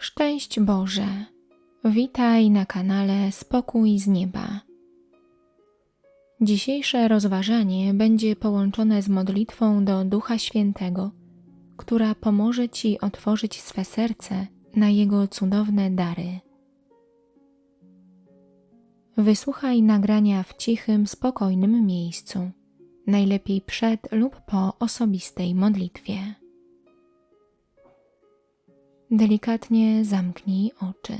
Szczęść Boże! Witaj na kanale Spokój z Nieba. Dzisiejsze rozważanie będzie połączone z modlitwą do Ducha Świętego, która pomoże Ci otworzyć swe serce na Jego cudowne dary. Wysłuchaj nagrania w cichym, spokojnym miejscu, najlepiej przed lub po osobistej modlitwie. Delikatnie zamknij oczy.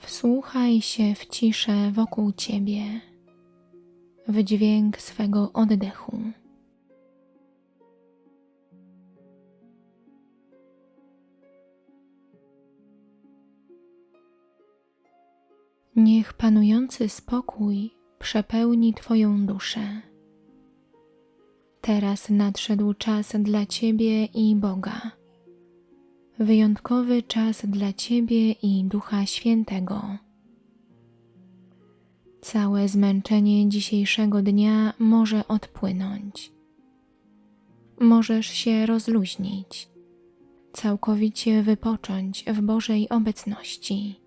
Wsłuchaj się w ciszę wokół ciebie, w dźwięk swego oddechu. Niech panujący spokój przepełni Twoją duszę. Teraz nadszedł czas dla Ciebie i Boga. Wyjątkowy czas dla Ciebie i Ducha Świętego. Całe zmęczenie dzisiejszego dnia może odpłynąć. Możesz się rozluźnić, całkowicie wypocząć w Bożej obecności.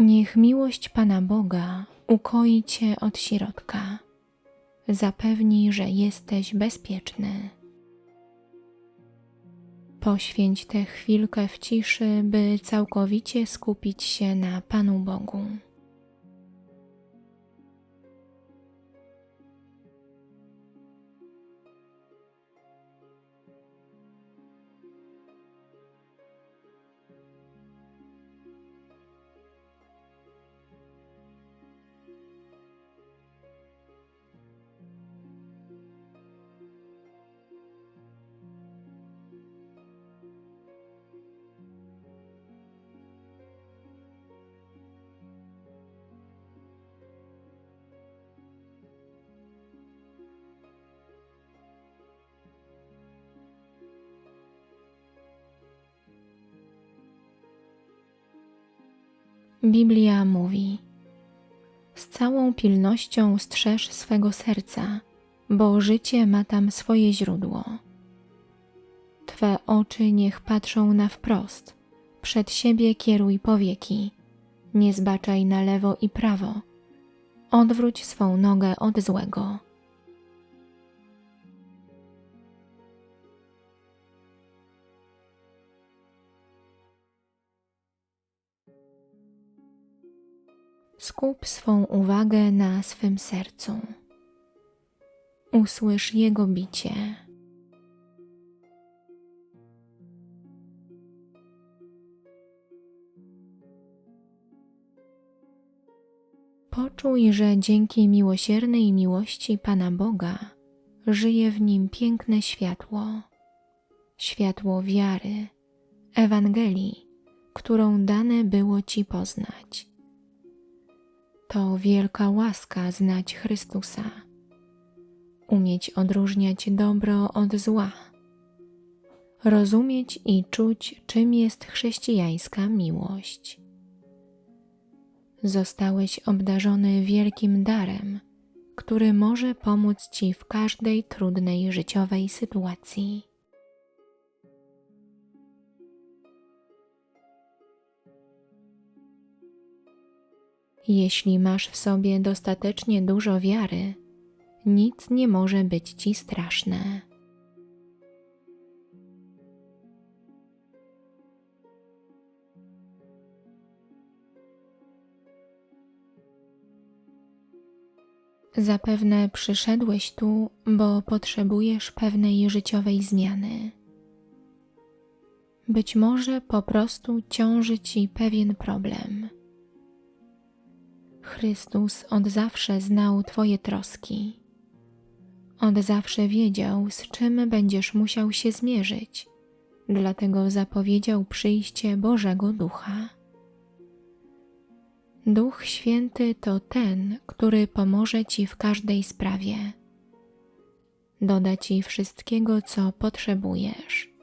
Niech miłość Pana Boga ukoi Cię od środka, zapewni, że jesteś bezpieczny. Poświęć tę chwilkę w ciszy, by całkowicie skupić się na Panu Bogu. Biblia mówi: Z całą pilnością strzeż swego serca, bo życie ma tam swoje źródło. Twe oczy niech patrzą na wprost, przed siebie kieruj powieki, nie zbaczaj na lewo i prawo, odwróć swą nogę od złego. Skup swą uwagę na swym sercu. Usłysz jego bicie. Poczuj, że dzięki miłosiernej miłości Pana Boga żyje w nim piękne światło, światło wiary, Ewangelii, którą dane było Ci poznać. To wielka łaska znać Chrystusa, umieć odróżniać dobro od zła, rozumieć i czuć, czym jest chrześcijańska miłość. Zostałeś obdarzony wielkim darem, który może pomóc Ci w każdej trudnej życiowej sytuacji. Jeśli masz w sobie dostatecznie dużo wiary, nic nie może być ci straszne. Zapewne przyszedłeś tu, bo potrzebujesz pewnej życiowej zmiany. Być może po prostu ciąży ci pewien problem Chrystus od zawsze znał Twoje troski. Od zawsze wiedział, z czym będziesz musiał się zmierzyć, dlatego zapowiedział przyjście Bożego Ducha. Duch Święty to ten, który pomoże Ci w każdej sprawie. Doda Ci wszystkiego, co potrzebujesz.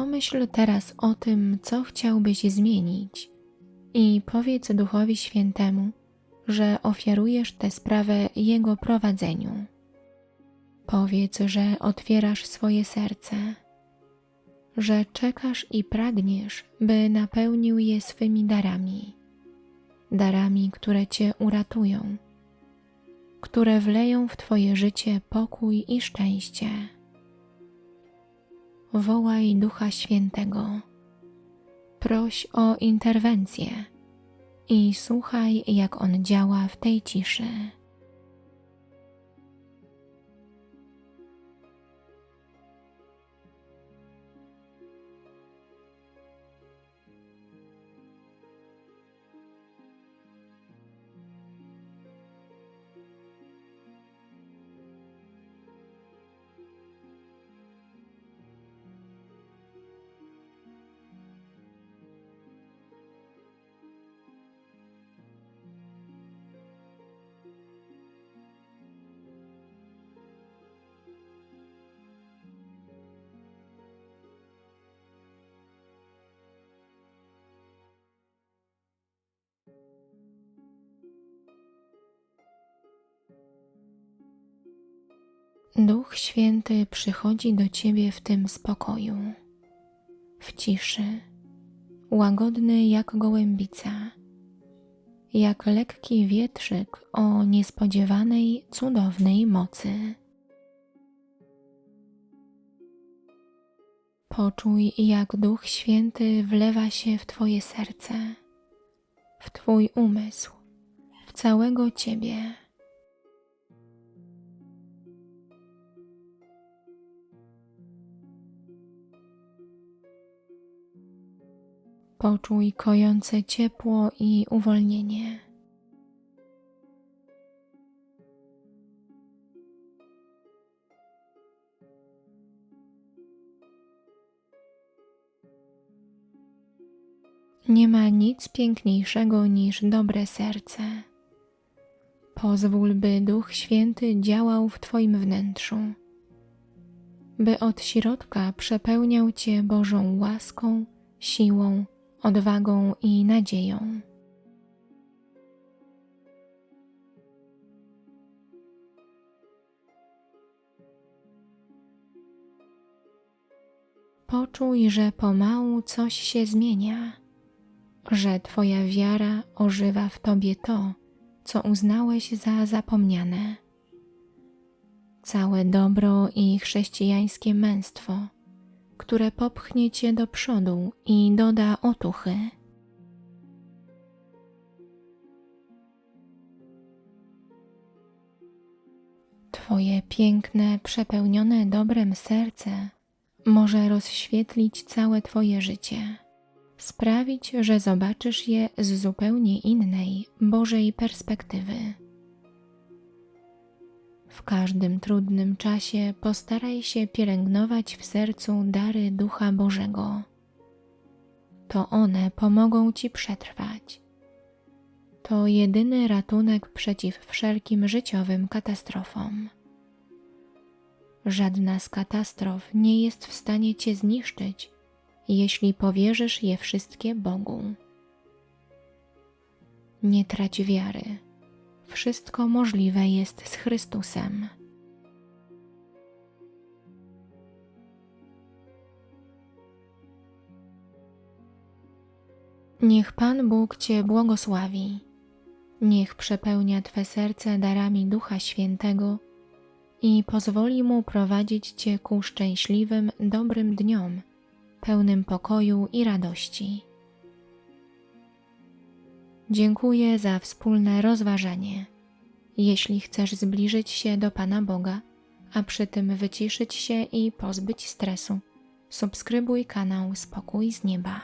Pomyśl teraz o tym, co chciałbyś zmienić i powiedz Duchowi Świętemu, że ofiarujesz tę sprawę Jego prowadzeniu. Powiedz, że otwierasz swoje serce, że czekasz i pragniesz, by napełnił je swymi darami, darami, które Cię uratują, które wleją w Twoje życie pokój i szczęście. Wołaj Ducha Świętego, proś o interwencję i słuchaj, jak On działa w tej ciszy. Duch Święty przychodzi do Ciebie w tym spokoju, w ciszy, łagodny jak gołębica, jak lekki wietrzyk o niespodziewanej, cudownej mocy. Poczuj, jak Duch Święty wlewa się w Twoje serce, w Twój umysł, w całego Ciebie. Poczuj kojące ciepło i uwolnienie. Nie ma nic piękniejszego niż dobre serce. Pozwól, by Duch Święty działał w Twoim wnętrzu, by od środka przepełniał Cię Bożą łaską, siłą odwagą i nadzieją. Poczuj, że pomału coś się zmienia, że Twoja wiara ożywa w Tobie to, co uznałeś za zapomniane. Całe dobro i chrześcijańskie męstwo – które popchnie cię do przodu i doda otuchy. Twoje piękne, przepełnione dobrem serce może rozświetlić całe Twoje życie, sprawić, że zobaczysz je z zupełnie innej, Bożej perspektywy. W każdym trudnym czasie postaraj się pielęgnować w sercu dary Ducha Bożego. To one pomogą Ci przetrwać. To jedyny ratunek przeciw wszelkim życiowym katastrofom. Żadna z katastrof nie jest w stanie Cię zniszczyć, jeśli powierzysz je wszystkie Bogu. Nie trać wiary wszystko możliwe jest z Chrystusem. Niech Pan Bóg Cię błogosławi. Niech przepełnia Twe serce darami Ducha Świętego i pozwoli Mu prowadzić Cię ku szczęśliwym, dobrym dniom, pełnym pokoju i radości. Dziękuję za wspólne rozważanie. Jeśli chcesz zbliżyć się do Pana Boga, a przy tym wyciszyć się i pozbyć stresu, subskrybuj kanał Spokój z Nieba.